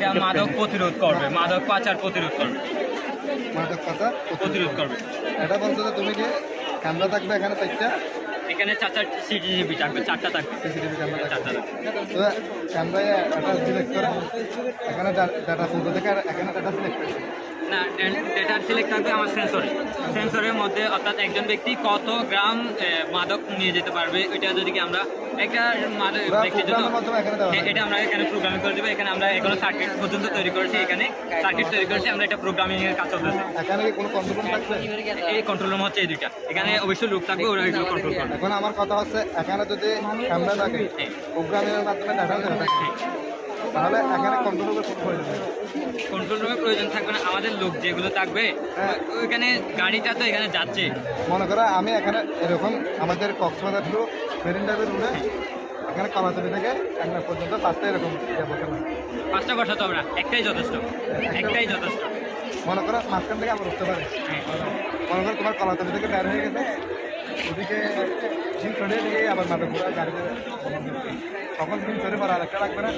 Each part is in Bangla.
এটা মাদক প্রতিরোধ করবে মাদক পাচার প্রতিরোধ করবে। মাদক পাচার প্রতিরোধ করবে। এটা বলছো যে তুমি কি ক্যামেরা থাকবে এখানে চারটা? এখানে চার চার সিটিজিবি থাকবে চারটা থাকবে। সিসিটিভি ক্যামেরা চারটা থাকবে। তো ক্যামেরায় এটা সিলেক্ট করে। এখানে ডাটা ফটো থেকে আর এখানে ডাটা সিলেক্ট করে। না ডেটা সিলেক্ট থাকবে আমার সেন্সরে সেন্সরের মধ্যে অর্থাৎ একজন ব্যক্তি কত গ্রাম মাদক নিয়ে যেতে পারবে ওইটা যদি কি আমরা একটা মাদক ব্যক্তির জন্য এখানে এটা আমরা এখানে প্রোগ্রামিং করে দেবো। এখানে আমরা এখনও সার্কিট পর্যন্ত তৈরি করেছি এখানে সার্কিট তৈরি করেছি আমরা এটা প্রোগ্রামিং এর কাজ চলতেছে। এই কন্ট্রোল রুম হচ্ছে এই দুইটা। এখানে অবশ্যই লোক থাকবে ওরা এগুলো কন্ট্রোল করবে। এখন আমার কথা হচ্ছে এখানে যদি ক্যামেরা থাকে হ্যাঁ। প্রোগ্রামিংয়ের মাধ্যমে ডাটা থাকে। তাহলে এখানে কন্ট্রোল রুমের প্রয়োজন কন্ট্রোল রুমের প্রয়োজন থাকবে না আমাদের লোক যেগুলো থাকবে হ্যাঁ। ওইখানে গাড়িটা তো এখানে যাচ্ছে। মনে করো আমি এখানে এরকম আমাদের কক্সবাজার টু মেরিন ড্রাইভের রুমে এখানে কলাতলি থেকে একটা পর্যন্ত পাঁচটা এরকম যাব পাঁচটা বসাতে হবে না একটাই যথেষ্ট একটাই যথেষ্ট। মনে করো মাঝখান থেকে আবার উঠতে পারে। হ্যাঁ। মনে করো তোমার কলাতলি থেকে বের হয়ে গেছে ওদিকে দিন চড়ে দিয়ে আবার নাটক ঘোরা গাড়িতে তখন দিন চড়ে পর আরেকটা রাখবে না।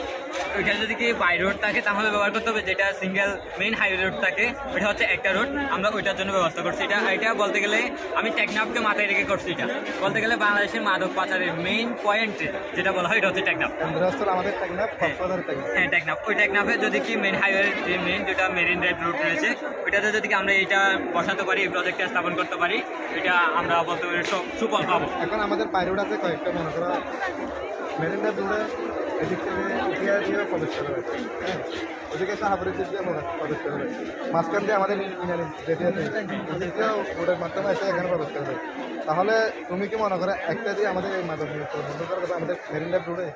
ওইখানে যদি কি বাই রোড থাকে তাহলে ব্যবহার করতে হবে যেটা সিঙ্গেল মেইন হাই রোড থাকে ওটা হচ্ছে একটা রোড আমরা ওইটার জন্য ব্যবস্থা করছি। এটা এটা বলতে গেলে আমি টেকনাফকে মাথায় রেখে করছি এটা। বলতে গেলে বাংলাদেশের মাদক পাচারের মেইন পয়েন্ট যেটা বলা হয় এটা হচ্ছে টেকনাফ। আমাদের টেকনাফ হ্যাঁ। টেকনাফ। ওই টেকনাফে যদি কি মেইন হাইওয়ে যে মেইন যেটা মেরিন ড্রাইভ রোড রয়েছে ওইটাতে যদি কি আমরা এটা বসাতে পারি এই প্রজেক্টটা স্থাপন করতে পারি এটা আমরা বলতে পারি সুফল পাবো। এখন আমাদের বাইরোড আছে কয়েকটা মনে করো মেরিন ড্রাইভ রোডে আমাদের মাধ্যমে এখানে তাহলে তুমি কি মনে করো একটা দিয়ে আমাদের এই মাদক কথা আমাদের রোডে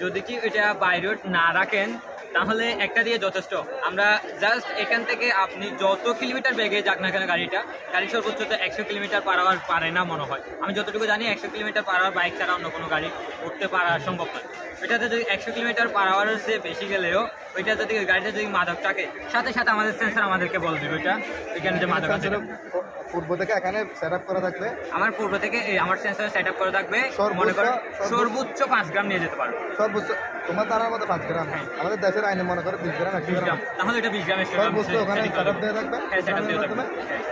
যদি কি এটা বাই রোড না রাখেন, তাহলে একটা দিয়ে যথেষ্ট। আমরা জাস্ট এখান থেকে আপনি যত কিলোমিটার বেগে যাক না কেন গাড়িটা, গাড়ি সর্বোচ্চ তো একশো কিলোমিটার পার আওয়ার পারে না মনে হয়। আমি যতটুকু জানি, একশো কিলোমিটার পার আওয়ার বাইক ছাড়া অন্য কোনো গাড়ি উঠতে পারা সম্ভব নয়। ওইটাতে যদি একশো কিলোমিটার পার আওয়ারের চেয়ে বেশি গেলেও ওইটা যদি গাড়িতে যদি মাদক থাকে সাথে সাথে আমাদের সেন্সার আমাদেরকে বলে দেবে ওইটা এখানে যে মাদক আছে। পূর্ব থেকে এখানে সেট আপ করা থাকবে? আমার পূর্ব থেকে আমার সেন্সার সেট আপ করে থাকবে মনে করেন সর্বোচ্চ- পাঁচ গ্রাম নিয়ে যেতে পারবে সর্বোচ্চ তোমার তারার মধ্যে পাঁচ গ্রাম। আমাদের দেশের আইনে মনে করো বিশ গ্রাম একশো বিশ গ্রাম। তাহলে এটা বিশ গ্রামের সর্বোচ্চ ওখানে সেট আপ দেওয়া থাকবে। হ্যাঁ, থাকবে।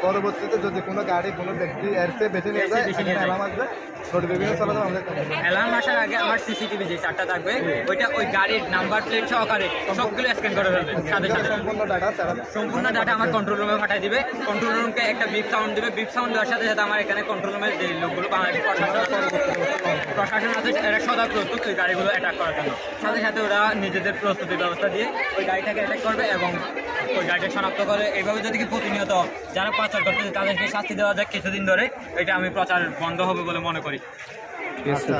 পরবর্তীতে যদি কোনো গাড়ি কোনো ব্যক্তি এর চেয়ে বেশি নিয়ে যায়। অ্যালার্ম আসবে। নোটিফিকেশন চলাতে আমাদের অ্যালার্ম আসার আগে আমার সিসিটিভি যে চারটা থাকবে। ওইটা ওই গাড়ির নাম্বার প্লেট সহকারে সবগুলো স্ক্যান করে ফেলবে সাথে সাথে। সম্পূর্ণ ডাটা সম্পূর্ণ ডাটা আমার কন্ট্রোল রুমে পাঠিয়ে দিবে। কন্ট্রোল রুমকে একটা বিপ সাউন্ড দিবে। বিপ সাউন্ড দেওয়ার সাথে সাথে আমার এখানে কন্ট্রোল রুমের যে লোকগুলো বাংলাদেশ প্রশাসন প্রশাসন আছে এরা সদা প্রস্তুত ওই গাড়িগুলো অ্যাটাক করার জন্য। সাথে সাথে ওরা নিজেদের প্রস্তুতির ব্যবস্থা দিয়ে ওই গাড়িটাকে অ্যাটাক করবে এবং ওই গাড়িটা শনাক্ত করে। এইভাবে যদি কি প্রতিনিয়ত যারা পাচার করতেছে তাদেরকে শাস্তি দেওয়া যায় কিছুদিন ধরে। এটা আমি প্রচার বন্ধ হবে বলে মনে করি। আচ্ছা,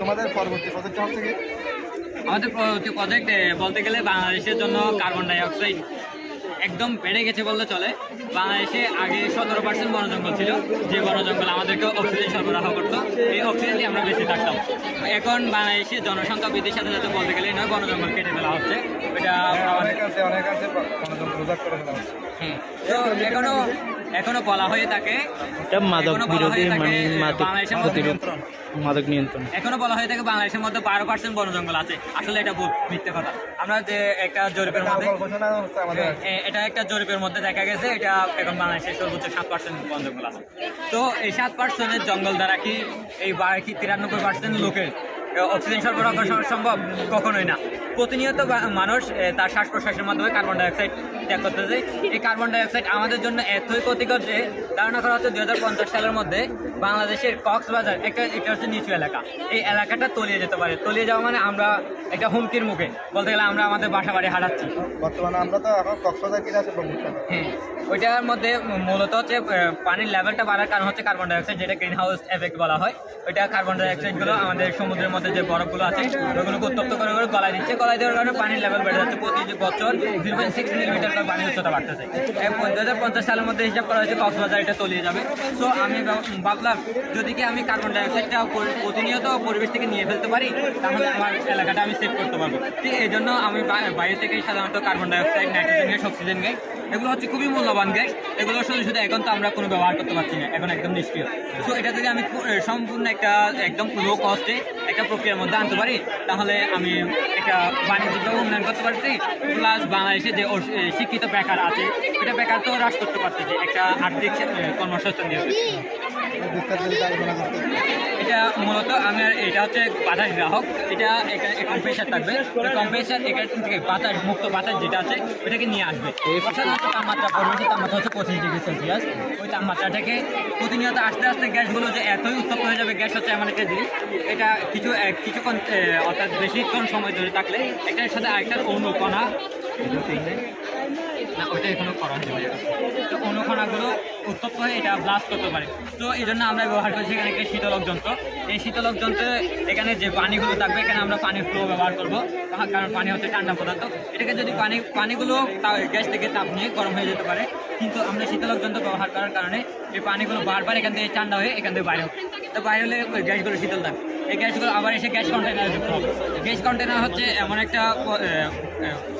তোমাদের পরবর্তী পদক্ষেপ হচ্ছে কি? আমাদের পরবর্তী প্রজেক্ট বলতে গেলে বাংলাদেশের জন্য কার্বন ডাই অক্সাইড একদম বেড়ে গেছে বললে চলে। বাংলাদেশে আগে সতেরো পার্সেন্ট বনজঙ্গল ছিল যে বন জঙ্গল আমাদেরকে অক্সিজেন সরবরাহ করতো এই অক্সিজেন দিয়ে আমরা বেঁচে থাকতাম। এখন বাংলাদেশে জনসংখ্যা বৃদ্ধির সাথে সাথে বলতে গেলে নয় বনজঙ্গল কেটে ফেলা হচ্ছে। এটা আমাদের এখনও বলা হয়ে থাকে। এটা মাদক বিরোধী মানে মাদক প্রতিরোধ মাদক নিয়ন্ত্রণ। এখনও বলা হয়ে থাকে বাংলাদেশের মধ্যে বারো পার্সেন্ট বন জঙ্গল আছে। আসলে এটা ভুল মিথ্যে কথা। আমরা যে একটা জরিপের মধ্যে এটা একটা জরিপের মধ্যে দেখা গেছে এটা এখন বাংলাদেশের সর্বোচ্চ সাত পার্সেন্ট বন জঙ্গল আছে। তো এই সাত পার্সেন্টের জঙ্গল দ্বারা কি এই বাকি তিরানব্বই পার্সেন্ট লোকের অক্সিজেন সরবরাহ করা সম্ভব কখনোই না। প্রতিনিয়ত মানুষ তার শ্বাস প্রশ্বাসের মাধ্যমে কার্বন ডাইঅক্সাইড ত্যাগ করতেছে এই কার্বন ডাইঅক্সাইড আমাদের জন্য এতই ক্ষতিকর যে ধারণা করা হচ্ছে দুই হাজার পঞ্চাশ সালের মধ্যে বাংলাদেশের কক্সবাজার একটা এটা হচ্ছে নিচু এলাকা। এই এলাকাটা তলিয়ে যেতে পারে। তলিয়ে যাওয়া মানে আমরা একটা হুমকির মুখে। বলতে গেলে আমরা আমাদের বাসা বাড়ি হারাচ্ছি। বর্তমানে আমরা তো এখন কক্সবাজার কিনে আছে হ্যাঁ ওইটার মধ্যে মূলত হচ্ছে পানির লেভেলটা বাড়ার কারণ হচ্ছে কার্বন ডাইঅক্সাইড যেটা গ্রিন হাউস এফেক্ট বলা হয়। ওইটা কার্বন ডাইঅক্সাইডগুলো আমাদের সমুদ্রের মধ্যে যে বরফগুলো আছে ওইগুলোকে উত্তপ্ত করে করে গলায় দিচ্ছে। গলায় দেওয়ার কারণে পানির লেভেল বেড়ে যাচ্ছে প্রতি বছর। জিরো পয়েন্ট সিক্স মিলিমিটার করে পানির উচ্চতা বাড়তেছে। দু হাজার পঞ্চাশ সালের মধ্যে হিসাব করা হয়েছে, কক্সবাজার এটা তলিয়ে যাবে। সো আমি ভাবলাম, যদি কি আমি কার্বন ডাইঅক্সাইডটা পরি- প্রতিনিয়ত পরিবেশ থেকে নিয়ে ফেলতে পারি, তাহলে আমার এলাকাটা আমি সেভ করতে পারব। ঠিক এই জন্য আমি বাইরে থেকে সাধারণত carbon dioxide nitrogen gas oxygen gas এগুলো হচ্ছে খুবই মূল্যবান গ্যাস এগুলো শুধু শুধু এখন তো আমরা কোনো ব্যবহার করতে পারছি না, এখন একদম নিষ্ক্রিয়। সো এটা যদি আমি সম্পূর্ণ একটা একদম লো কস্টে একটা প্রক্রিয়ার মধ্যে আনতে পারি, তাহলে আমি একটা বাণিজ্যিক উন্নয়ন করতে পারছি। প্লাস বাংলাদেশে যে শিক্ষিত বেকার আছে, এটা বেকার তো হ্রাস করতে পারতেছে, একটা আর্থিক কর্মসংস্থান দিয়ে। এটা মূলত আমার এটা হচ্ছে বাতাস গ্রাহক। এটা এখানে কম্প্রেসার থাকবে। কম্প্রেসার এখান থেকে বাতাস মুক্ত বাতাস যেটা আছে, ওটাকে নিয়ে আসবে। সাধারণত তাপমাত্রা পরিবেশের তাপমাত্রা হচ্ছে পঁচিশ ডিগ্রি সেলসিয়াস। ওই তাপমাত্রাটাকে প্রতিনিয়ত আস্তে আস্তে গ্যাসগুলো যে এতই উত্তপ্ত হয়ে যাবে, গ্যাস হচ্ছে এমন একটা জিনিস। এটা কিছু কিছুক্ষণ অর্থাৎ বেশিক্ষণ সময় ধরে থাকলে, একটার সাথে আরেকটার অনুকণা না ওটা এখনও করা হয়নি তো অনুকণাগুলো উত্তপ্ত হয়ে এটা ব্লাস্ট করতে পারে। তো এই জন্য আমরা ব্যবহার করছি এখানে একটা শীতলক যন্ত্র। এই শীতলক যন্ত্রে এখানে যে পানিগুলো থাকবে, এখানে আমরা পানির ফ্লো ব্যবহার করব। কারণ- পানি হচ্ছে ঠান্ডা পদার্থ। এটাকে যদি পানি পানিগুলো গ্যাস থেকে তাপ নিয়ে গরম হয়ে যেতে পারে। কিন্তু আমরা শীতলক যন্ত্র ব্যবহার করার কারণে এই পানিগুলো বারবার এখান থেকে ঠান্ডা হয়ে এখান থেকে বাইরে। তো বাইরে হলে ওই গ্যাসগুলো শীতল থাকে এই গ্যাসগুলো আবার এসে গ্যাস কন্টেনার গ্যাস কন্টেনার হচ্ছে এমন একটা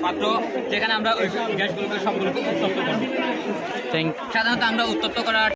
পাত্র যেখানে আমরা ওই গ্যাসগুলোকে সবগুলোকে উত্তপ্ত করি থ্যাংক সাধারণত আমরা উত্তপ্ত করার